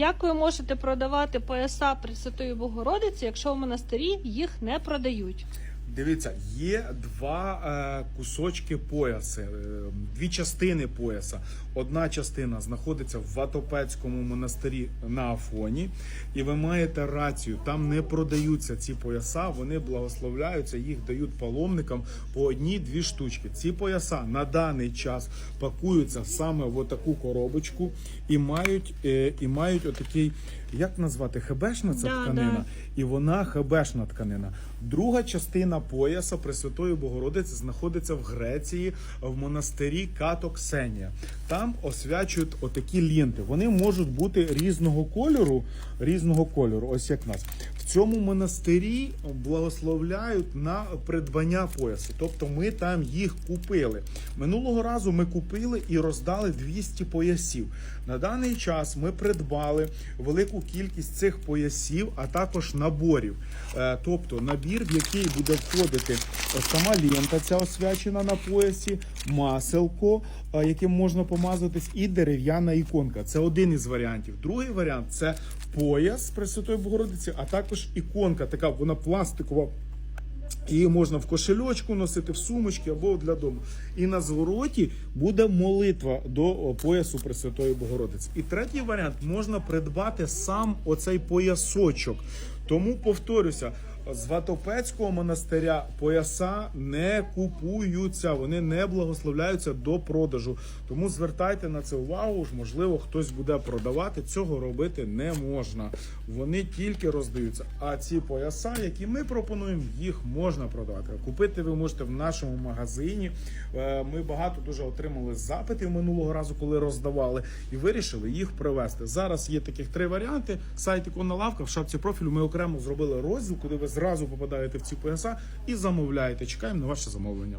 Як ви можете продавати пояса Пресвятої Богородиці, якщо в монастирі їх не продають? Дивіться, є два е, кусочки пояси, е, дві частини пояса. Одна частина знаходиться в Ватопецькому монастирі на Афоні, і ви маєте рацію. Там не продаються ці пояса, вони благословляються, їх дають паломникам по одній-дві штучки. Ці пояса на даний час пакуються саме в отаку коробочку і мають, е, і мають отакий, як назвати, хебешна ця Да, тканина да. і вона хебешна тканина. Друга частина пояса Пресвятої Богородиці знаходиться в Греції в монастирі Като Ксенія. Там освячують отакі лінти. Вони можуть бути різного кольору, різного кольору, ось як нас. Цьому монастирі благословляють на придбання поясу. Тобто ми там їх купили. Минулого разу ми купили і роздали 200 поясів. На даний час ми придбали велику кількість цих поясів, а також наборів. Е, Тобто набір, в який буде входити сама лента, ця освячена на поясі, маселко, е, яким можна помазатись, і дерев'яна іконка. Це один із варіантів. Другий варіант це пояс Пресвятої Богородиці, а також іконка, така вона пластикова. Її можна в кошельочку носити, в сумочки або для дому. І на звороті буде молитва до поясу Пресвятої Богородиці. І третій варіант можна придбати сам оцей поясочок. Тому повторюся. З Ватопецького монастиря пояса не купуються, вони не благословляються до продажу. Тому звертайте на це увагу. Можливо, хтось буде продавати. Цього робити не можна. Вони тільки роздаються. А ці пояса, які ми пропонуємо, їх можна продавати. Купити ви можете в нашому магазині. Е, Ми багато дуже отримали запитів минулого разу, коли роздавали, і вирішили їх привезти. Зараз є таких три варіанти. Сайт іконна лавка в шапці профілю. Ми окремо зробили розділ, куди ви зразу попадаєте в ці пояса і замовляєте. Чекаємо на ваше замовлення.